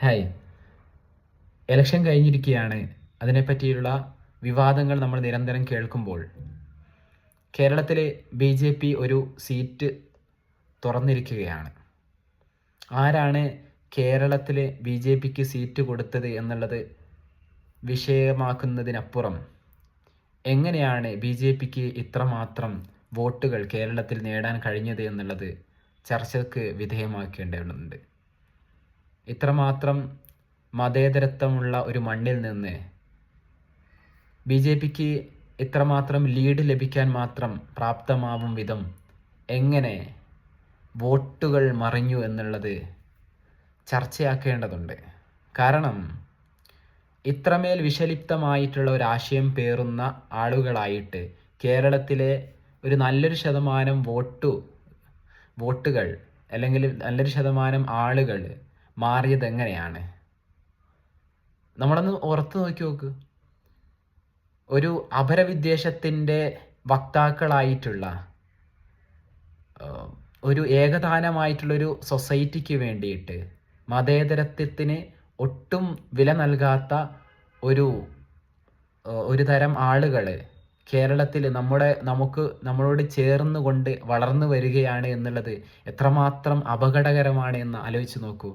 Hi. Election കഴിഞ്ഞിരിക്കുകയാണ് അതിനെപ്പറ്റിയുള്ള വിവാദങ്ങൾ നമ്മൾ നിരന്തരം കേൾക്കുമ്പോൾ കേരളത്തിലെ ബി ജെ പി ഒരു സീറ്റ് തുറന്നിരിക്കുകയാണ്. ആരാണ് കേരളത്തിലെ ബി ജെ പിക്ക് സീറ്റ് കൊടുത്തത് എന്നുള്ളത് വിഷയമാക്കുന്നതിനപ്പുറം എങ്ങനെയാണ് ബി ജെ പിക്ക് ഇത്രമാത്രം വോട്ടുകൾ കേരളത്തിൽ നേടാൻ കഴിഞ്ഞത് എന്നുള്ളത് ചർച്ചയ്ക്ക് വിധേയമാക്കേണ്ടതുണ്ട്. ഇത്രമാത്രം മതേതരത്വമുള്ള ഒരു മണ്ണിൽ നിന്ന് ബി ജെ പിക്ക് ഇത്രമാത്രം ലീഡ് ലഭിക്കാൻ മാത്രം പ്രാപ്തമാവും വിധം എങ്ങനെ വോട്ടുകൾ മറിഞ്ഞു എന്നുള്ളത് ചർച്ചയാക്കേണ്ടതുണ്ട്. കാരണം ഇത്രമേൽ വിഷലിപ്തമായിട്ടുള്ള ഒരു ആശയം പേറുന്ന ആളുകളായിട്ട് കേരളത്തിലെ ഒരു നല്ലൊരു ശതമാനം വോട്ടു വോട്ടുകൾ അല്ലെങ്കിൽ നല്ലൊരു ശതമാനം ആളുകൾ മാറിയത് എങ്ങനെയാണ്? നമ്മളൊന്ന് ഓർത്ത് നോക്കി നോക്ക്. ഒരു അപരവിദ്വേഷത്തിന്റെ വക്താക്കളായിട്ടുള്ള ഒരു ഏകദാനമായിട്ടുള്ളൊരു സൊസൈറ്റിക്ക് വേണ്ടിയിട്ട് മതേതരത്വത്തിന് ഒട്ടും വില നൽകാത്ത ഒരു ഒരു തരം ആളുകൾ കേരളത്തിൽ നമ്മുടെ നമുക്ക് നമ്മളോട് ചേർന്നുകൊണ്ട് വളർന്നു വരികയാണ് എന്നുള്ളത് എത്രമാത്രം അപകടകരമാണ് എന്ന് ആലോചിച്ച് നോക്കൂ.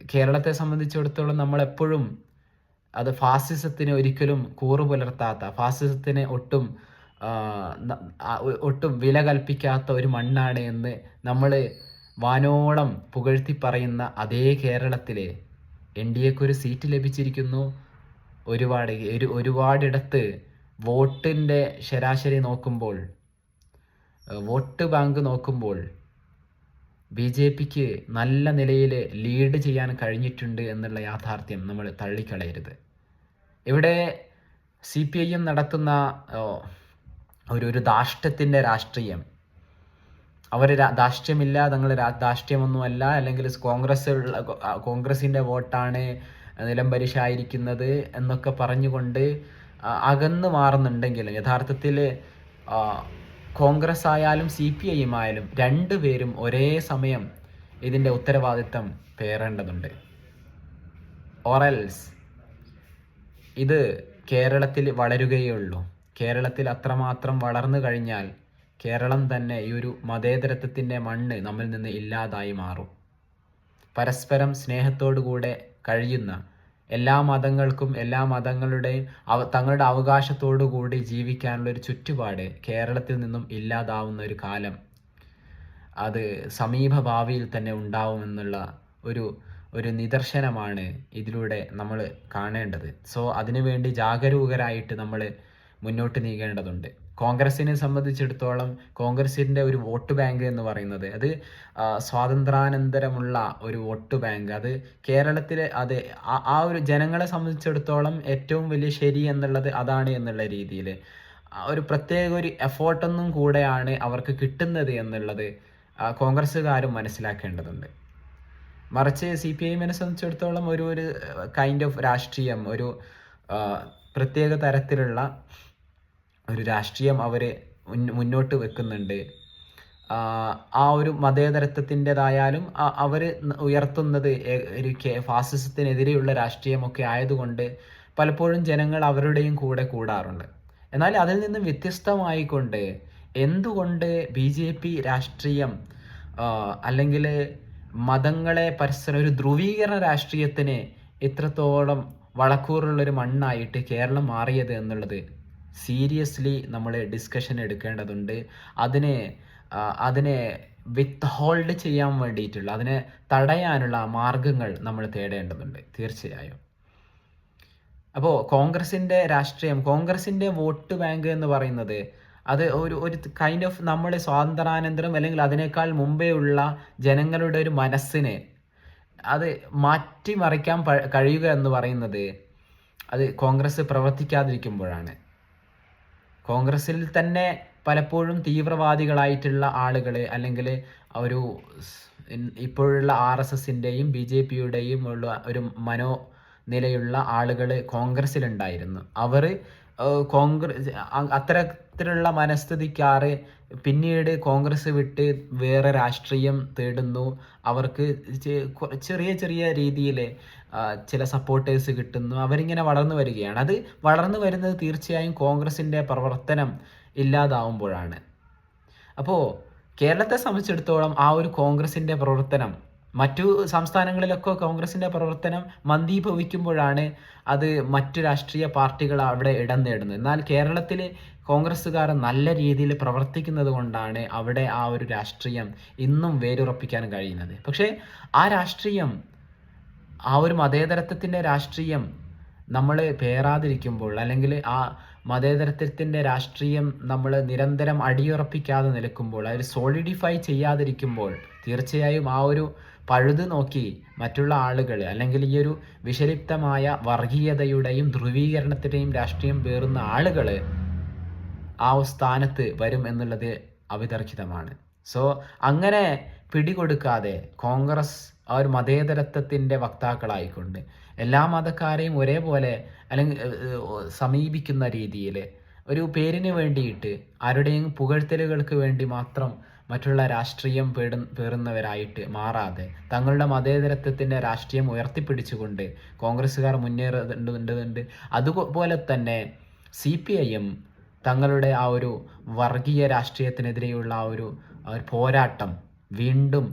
കേരളത്തെ സംബന്ധിച്ചിടത്തോളം നമ്മളെപ്പോഴും അത് ഫാസിസത്തിന് ഒരിക്കലും കൂറു പുലർത്താത്ത ഫാസിസത്തിന് ഒട്ടും ഒട്ടും വില കൽപ്പിക്കാത്ത ഒരു മണ്ണാണ് എന്ന് നമ്മൾ വാനോളം പുകഴ്ത്തി പറയുന്ന അതേ കേരളത്തിലെ എൻ ഡി എക്ക് ഒരു സീറ്റ് ലഭിച്ചിരിക്കുന്നു. ഒരുപാട് ഒരു ഒരുപാടിടത്ത് വോട്ടിന്റെ ശരാശരി നോക്കുമ്പോൾ വോട്ട് ബാങ്ക് നോക്കുമ്പോൾ ബി ജെ പിക്ക് നല്ല നിലയിൽ ലീഡ് ചെയ്യാൻ കഴിഞ്ഞിട്ടുണ്ട് എന്നുള്ള യാഥാർത്ഥ്യം നമ്മൾ തള്ളിക്കളയരുത്. ഇവിടെ സി പി ഐ എം നടത്തുന്ന ഒരു ഒരു ധാഷ്ട്യത്തിന്റെ രാഷ്ട്രീയം. അവർ ധാഷ്ട്യമില്ല തങ്ങൾ ധാഷ്ട്യമൊന്നുമല്ല അല്ലെങ്കിൽ കോൺഗ്രസ് കോൺഗ്രസിന്റെ വോട്ടാണ് നിലംപരിശായിരിക്കുന്നത് എന്നൊക്കെ പറഞ്ഞുകൊണ്ട് അകന്നു മാറുന്നുണ്ടെങ്കിൽ യഥാർത്ഥത്തിൽ കോൺഗ്രസ് ആയാലും സി പി ഐ എം ആയാലും രണ്ടുപേരും ഒരേ സമയം ഇതിന്റെ ഉത്തരവാദിത്തം പേറേണ്ടതുണ്ട്. ഓറൽസ് ഇത് കേരളത്തിൽ വളരുകയേ ഉള്ളൂ കേരളത്തിൽ അത്രമാത്രം വളർന്നു കഴിഞ്ഞാൽ കേരളം തന്നെ ഈ ഒരു മതേതരത്വത്തിന്റെ മണ്ണ് നമ്മിൽ നിന്ന് ഇല്ലാതായി മാറും. പരസ്പരം സ്നേഹത്തോടുകൂടെ കഴിയുന്ന എല്ലാ മതങ്ങൾക്കും എല്ലാ മതങ്ങളുടെയും അവ തങ്ങളുടെ അവകാശത്തോടു കൂടി ജീവിക്കാനുള്ള ഒരു ചുറ്റുപാട് കേരളത്തിൽ നിന്നും ഇല്ലാതാവുന്ന ഒരു കാലം അത് സമീപ ഭാവിയിൽ തന്നെ ഉണ്ടാവുമെന്നുള്ള ഒരു ഒരു നിദർശനമാണ് ഇതിലൂടെ നമ്മൾ കാണേണ്ടത്. സോ അതിനുവേണ്ടി ജാഗരൂകരായിട്ട് നമ്മൾ മുന്നോട്ട് നീങ്ങേണ്ടതുണ്ട്. കോൺഗ്രസിനെ സംബന്ധിച്ചിടത്തോളം കോൺഗ്രസിന്റെ ഒരു വോട്ട് ബാങ്ക് എന്ന് പറയുന്നത് അത് സ്വാതന്ത്ര്യാനന്തരമുള്ള ഒരു വോട്ട് ബാങ്ക്. അത് കേരളത്തിലെ അത് ആ- ഒരു ജനങ്ങളെ സംബന്ധിച്ചിടത്തോളം ഏറ്റവും വലിയ ശരി എന്നുള്ളത് അതാണ് എന്നുള്ള രീതിയിൽ ഒരു പ്രത്യേക ഒരു എഫോർട്ടൊന്നും കൂടെയാണ് അവർക്ക് കിട്ടുന്നത് എന്നുള്ളത് കോൺഗ്രസ്സുകാരും മനസ്സിലാക്കേണ്ടതുണ്ട്. മറിച്ച് സി പി ഐഎമ്മിനെ സംബന്ധിച്ചിടത്തോളം ഒരു ഒരു കൈൻഡ് ഓഫ് രാഷ്ട്രീയം ഒരു പ്രത്യേക തരത്തിലുള്ള ഒരു രാഷ്ട്രീയം അവർ മുന്നോട്ട് വെക്കുന്നുണ്ട്. ആ, ഒരു മതേതരത്വത്തിന്റെതായാലും അവർ ഉയർത്തുന്നത് ഒരു ഫാസിസത്തിനെതിരെയുള്ള രാഷ്ട്രീയമൊക്കെ ആയതുകൊണ്ട് പലപ്പോഴും ജനങ്ങൾ അവരുടെയും കൂടെ കൂടാറുണ്ട്. എന്നാൽ അതിൽ നിന്നും വ്യത്യസ്തമായിക്കൊണ്ട് എന്തുകൊണ്ട് ബി ജെ പി രാഷ്ട്രീയം അല്ലെങ്കിൽ മതങ്ങളെ പരസ്പരം ഒരു ധ്രുവീകരണ രാഷ്ട്രീയത്തിന് ഇത്രത്തോളം വളക്കൂറുള്ളൊരു മണ്ണായിട്ട് കേരളം മാറിയത് എന്നുള്ളത് സീരിയസ്ലി നമ്മൾ ഡിസ്കഷൻ എടുക്കേണ്ടതുണ്ട്. അതിനെ അതിനെ വിത്ത് ഹോൾഡ് ചെയ്യാൻ വേണ്ടിയിട്ടുള്ള അതിനെ തടയാനുള്ള മാർഗങ്ങൾ നമ്മൾ തേടേണ്ടതുണ്ട്. തീർച്ചയായും. അപ്പോൾ കോൺഗ്രസിന്റെ രാഷ്ട്രീയം കോൺഗ്രസിന്റെ വോട്ട് ബാങ്ക് എന്ന് പറയുന്നത് അത് ഒരു ഒരു കൈൻഡ് ഓഫ് നമ്മൾ സ്വാതന്ത്ര്യാനന്തരം അല്ലെങ്കിൽ അതിനേക്കാൾ മുമ്പേ ഉള്ള ജനങ്ങളുടെ ഒരു മനസ്സിനെ അത് മാറ്റിമറിക്കാൻ കഴിയുക എന്ന് പറയുന്നത് അത് കോൺഗ്രസ് പ്രവർത്തിക്കാതിരിക്കുമ്പോഴാണ്. കോൺഗ്രസിൽ തന്നെ പലപ്പോഴും തീവ്രവാദികളായിട്ടുള്ള ആളുകൾ അല്ലെങ്കിൽ ഒരു ഇപ്പോഴുള്ള ആർ എസ് എസിന്റെയും ബി ജെ പിയുടെയും ഉള്ള ഒരു മനോ നിലയുള്ള ആളുകൾ കോൺഗ്രസ്സിലുണ്ടായിരുന്നു. അവർ കോൺഗ്രസ് അത്തരത്തിലുള്ള മനസ്ഥിതിക്കാറ് പിന്നീട് കോൺഗ്രസ് വിട്ട് വേറെ രാഷ്ട്രീയം തേടുന്നു. അവർക്ക് ചെറിയ ചെറിയ രീതിയിൽ ചില സപ്പോർട്ടേഴ്സ് കിട്ടുന്നു. അവരിങ്ങനെ വളർന്നു വരികയാണ്. അത് വളർന്നു വരുന്നത് തീർച്ചയായും കോൺഗ്രസിന്റെ പ്രവർത്തനം ഇല്ലാതാവുമ്പോഴാണ്. അപ്പോൾ കേരളത്തെ സംബന്ധിച്ചിടത്തോളം ആ ഒരു കോൺഗ്രസിന്റെ പ്രവർത്തനം മറ്റു സംസ്ഥാനങ്ങളിലൊക്കെ കോൺഗ്രസിന്റെ പ്രവർത്തനം മന്ദീഭവിക്കുമ്പോഴാണ് അത് മറ്റു രാഷ്ട്രീയ പാർട്ടികൾ അവിടെ ഇടം നേടുന്നത്. എന്നാൽ കേരളത്തിൽ കോൺഗ്രസ്സുകാർ നല്ല രീതിയിൽ പ്രവർത്തിക്കുന്നത് കൊണ്ടാണ് അവിടെ ആ ഒരു രാഷ്ട്രീയം ഇന്നും വേരുറപ്പിക്കാൻ കഴിയുന്നത്. പക്ഷേ ആ രാഷ്ട്രീയം ആ ഒരു മതേതരത്വത്തിന്റെ രാഷ്ട്രീയം നമ്മൾ പേറാതിരിക്കുമ്പോൾ അല്ലെങ്കിൽ ആ മതേതരത്വത്തിന്റെ രാഷ്ട്രീയം നമ്മൾ നിരന്തരം അടിയുറപ്പിക്കാതെ നിൽക്കുമ്പോൾ അതിൽ സോളിഡിഫൈ ചെയ്യാതിരിക്കുമ്പോൾ തീർച്ചയായും ആ ഒരു പഴുത് നോക്കി മറ്റുള്ള ആളുകൾ അല്ലെങ്കിൽ ഈ ഒരു വിഷലിപ്തമായ വർഗീയതയുടെയും ധ്രുവീകരണത്തിന്റെയും രാഷ്ട്രീയം പേറുന്ന ആളുകൾ ആ സ്ഥാനത്ത് വരും എന്നുള്ളത് അവിതർക്കിതമാണ്. സോ അങ്ങനെ പിടികൊടുക്കാതെ കോൺഗ്രസ് ആ ഒരു മതേതരത്വത്തിന്റെ വക്താക്കളായിക്കൊണ്ട് എല്ലാ മതക്കാരെയും ഒരേപോലെ അല്ലെങ്കിൽ സമീപിക്കുന്ന രീതിയിൽ ഒരു പേരിന് വേണ്ടിയിട്ട് ആരുടെയും പുകഴ്ത്തലുകൾക്ക് വേണ്ടി മാത്രം മറ്റുള്ള രാഷ്ട്രീയം പേടു പേറുന്നവരായിട്ട് മാറാതെ തങ്ങളുടെ മതേതരത്വത്തിന്റെ രാഷ്ട്രീയം ഉയർത്തിപ്പിടിച്ചുകൊണ്ട് കോൺഗ്രസ്സുകാർ മുന്നേറുന്നുണ്ട്. അതുപോലെ തന്നെ സി പി ഐ എം തങ്ങളുടെ ആ ഒരു വർഗീയ രാഷ്ട്രീയത്തിനെതിരെയുള്ള ആ ഒരു പോരാട്ടം വീണ്ടും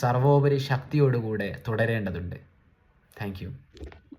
സർവോപരി ശക്തിയോടുകൂടെ തുടരേണ്ടതുണ്ട്. താങ്ക്